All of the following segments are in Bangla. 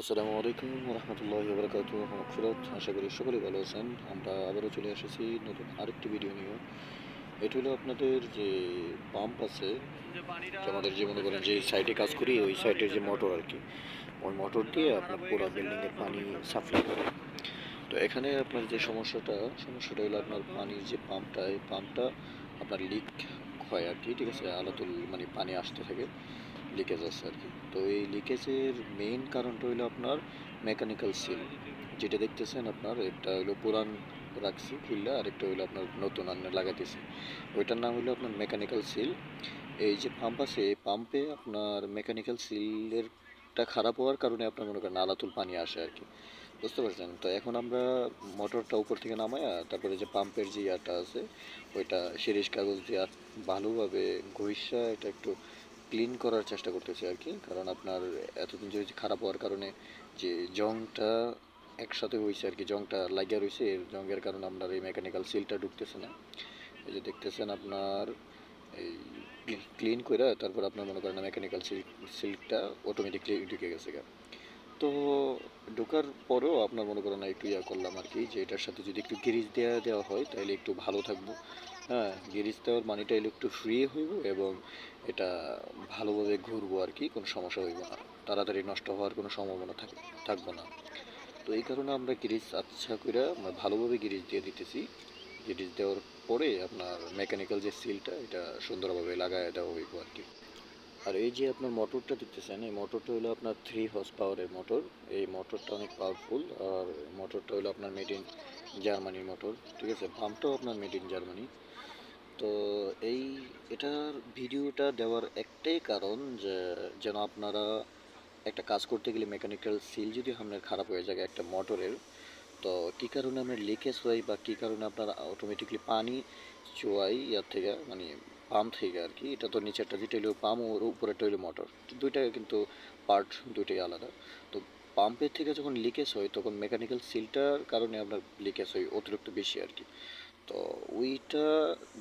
আসসালামু আলাইকুম রহমতুল্লাহ বরকাত মকফিরত আশা করি সকলেই ভালো আছেন। আমরা আবারও চলে এসেছি নতুন আরেকটি ভিডিও নিয়ে। এটা হলো আপনাদের যে পাম্প আছে আমাদের যে মনে করেন যে সাইডে কাজ করি, ওই সাইডের যে মোটর আর কি, ওই মোটর দিয়ে আপনার পুরো বিল্ডিংয়ের পানি সাপ্লাই করে। তো এখানে আপনার যে সমস্যাটা সমস্যাটা হলো আপনার পানির যে পাম্পটা এই পাম্পটা আপনার লিক হয় আর কি, ঠিক আছে? আলাতুল মানে পানি আসতে থাকে। লিকেজ আছে আর কি তো এই লিকেজের মেইন কারণটা হলো আপনার মেকানিক্যাল সিল যেটা দেখতেছেন আপনার একটা হলো পুরান রাখছি খুললে আরেকটা হলো আপনার নতুন আন্নে লাগাইতেছি। ওইটার নাম হলো আপনার মেকানিক্যাল সিল এই যে পাম্প আছে, এই পাম্পে আপনার মেকানিক্যাল সিলেরটা খারাপ হওয়ার কারণে আপনার মনে করেন আলাতুল পানি আসে আর কি বুঝতে পারছেন? তো এখন আমরা মোটরটা উপর থেকে নামায়া, তারপরে যে পাম্পের যে ইয়াটা আছে, ওইটা সিরিজ কাগজ দিয়ে ভালোভাবে ঘষা এটা একটু ক্লিন করার চেষ্টা করতেছি আর কি, কারণ আপনার এতদিন যদি খারাপ হওয়ার কারণে যে জংটা একসাথে হয়েছে আর কি, জংটা লাগিয়া রয়েছে, এর জংয়ের কারণে আপনার এই মেকানিক্যাল সিলটা ঢুকতেছে না। এই যে দেখতেছেন আপনার এই ক্লিন করে তারপর আপনার মনে করেন মেকানিক্যাল সিল্কটা অটোমেটিকলি ঢুকে গেছে গা। তো ঢোকার পরেও আপনার মনে করেন একটু ইয়া করলাম আর কি, যে এটার সাথে যদি একটু গিরিজ দেওয়া দেওয়া হয়, তাহলে একটু ভালো থাকব। হ্যাঁ গিরিজ দেওয়ার মানিটা এলে একটু ফ্রি হইব এবং এটা ভালোভাবে ঘুরবো আর কি, কোনো সমস্যা হইব না। তাড়াতাড়ি নষ্ট হওয়ার কোনো সম্ভাবনা থাকে, থাকব না। তো এই কারণে আমরা গিরিজ আচ্ছা করে আমরা ভালোভাবে গিরিজ দিয়ে দিতেছি। গিরিজ দেওয়ার পরে আপনার মেকানিক্যাল যে সিলটা এটা সুন্দরভাবে লাগায় দেওয়া হইব আর কি। আর এই যে আপনার মোটরটা দেখতেছেন এই মোটরটা হলো আপনার থ্রি হর্স পাওয়ারের মোটর এই মোটরটা অনেক পাওয়ারফুল আর মোটরটা হলো আপনার মেড ইন জার্মানির মোটর ঠিক আছে? পাম্পটাও আপনার মেড ইন জার্মানি তো এই, এটার ভিডিওটা দেওয়ার একটাই কারণ যে, যেন আপনারা একটা কাজ করতে গেলে মেকানিক্যাল সিল যদি আপনার খারাপ হয়ে যায় একটা মোটরের, তো কী কারণে আপনার লিকেজ হয় বা কী কারণে আপনার অটোমেটিকলি পানি চোয়াই ইয়ার থেকে মানে পাম্প থেকে আর কি, এটা তো নিচেরটা যেটা হলো পাম্প ওর উপরেরটা হলো মোটর দুইটা কিন্তু পার্ট দুইটাই আলাদা। তো পাম্পের থেকে যখন লিকেজ হয়, তখন মেকানিক্যাল সিলটার কারণে আপনার লিকেজ হয় অতিরিক্ত বেশি আর কি। তো ওইটা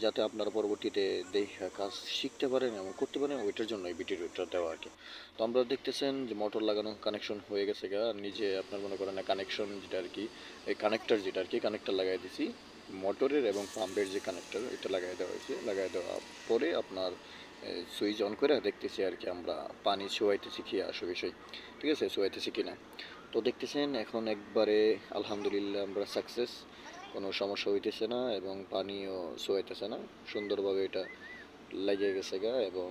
যাতে আপনারা পরবর্তীতে দেখে কাজ শিখতে পারেন এবং করতে পারেন, ওইটার জন্য এই ভিডিওটা দেওয়া আর কি। তো আমরা দেখতেছেন যে মোটর লাগানো কানেকশন হয়ে গেছে গা, নিজে আপনার মনে করেন না কানেকশন যেটা আর কি, এই কানেক্টার যেটা আর কি কানেক্টার লাগাই দিছি। মোটরের এবং পাম্পের যে কানেক্টার এটা লাগাই দেওয়া হয়েছে। লাগাই দেওয়া পরে আপনার সুইচ অন করে দেখতেছি আর কি আমরা পানি ছোয়াইতেছি কি আসো বিষয়। ঠিক আছে? ছোয়াইতেছি কিনা। তো দেখতেছেন এখন একবারে আলহামদুলিল্লাহ আমরা সাকসেস কোনো সমস্যা হইতেছে না এবং পানিও সোয়াইতেছে না। সুন্দরভাবে এটা লেগে গেছে গা এবং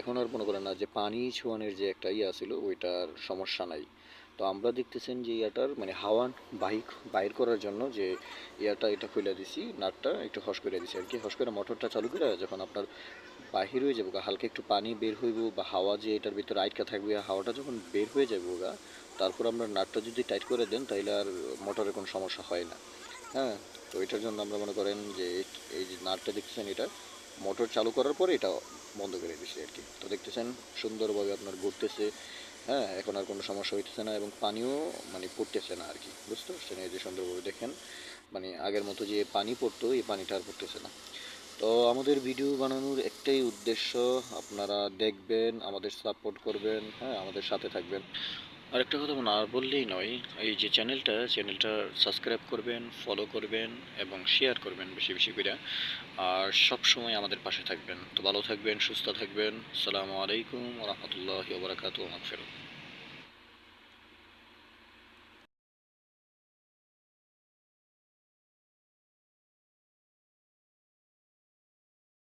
এখন আর মনে করেন না যে পানি ছোঁয়ানোর যে একটা ইয়ে ছিল, ওইটার সমস্যা নাই। তো আমরা দেখতেছেন যে ইয়াটার মানে হাওয়া বাইক, বাইর করার জন্য যে ইয়াটা, এটা খুলে দিছি, নাটটা একটু হস করে দিছি। আর কি হস করে মোটরটা চালু করে যখন আপনার বাহির হয়ে যাব হালকা একটু পানি বের হইব বা হাওয়া যে এটার ভিতরে আটকা থাকবে হাওয়াটা যখন বের হয়ে যাব গা, তারপর আমরা নাটটা যদি টাইট করে দেন তাহলে আর মোটরের কোনো সমস্যা হয় না। হ্যাঁ তো এটার জন্য আমরা মনে করেন যে এই যে নাটটা দেখতেছেন এটা, মোটর চালু করার পরে এটা বন্ধ করে দিছি আর কি। তো দেখতেছেন সুন্দরভাবে আপনার ঘুরতেছে হ্যাঁ এখন আর কোনো সমস্যা হইতেছে না এবং পানিও মানে পড়তেছে না আর কি, বুঝতে পারছেন? এই যে সুন্দরভাবে দেখেন মানে আগের মতো যে পানি পড়তো, এই পানিটা আর পড়তেছে না। তো আমাদের ভিডিও বানানোর একটাই উদ্দেশ্য, আপনারা দেখবেন, আমাদের সাপোর্ট করবেন হ্যাঁ আমাদের সাথে থাকবেন। আরেকটা কথা না বললেই নয়, এই যে চ্যানেলটা চ্যানেলটা সাবস্ক্রাইব করবেন ফলো করবেন এবং শেয়ার করবেন বেশি বেশি করে। আর সব সময় আমাদের পাশে থাকবেন। তো ভালো থাকবেন, সুস্থ থাকবেন। আসসালামু আলাইকুম রহমতুল্লাহ বারাকাতু মাগফিরাত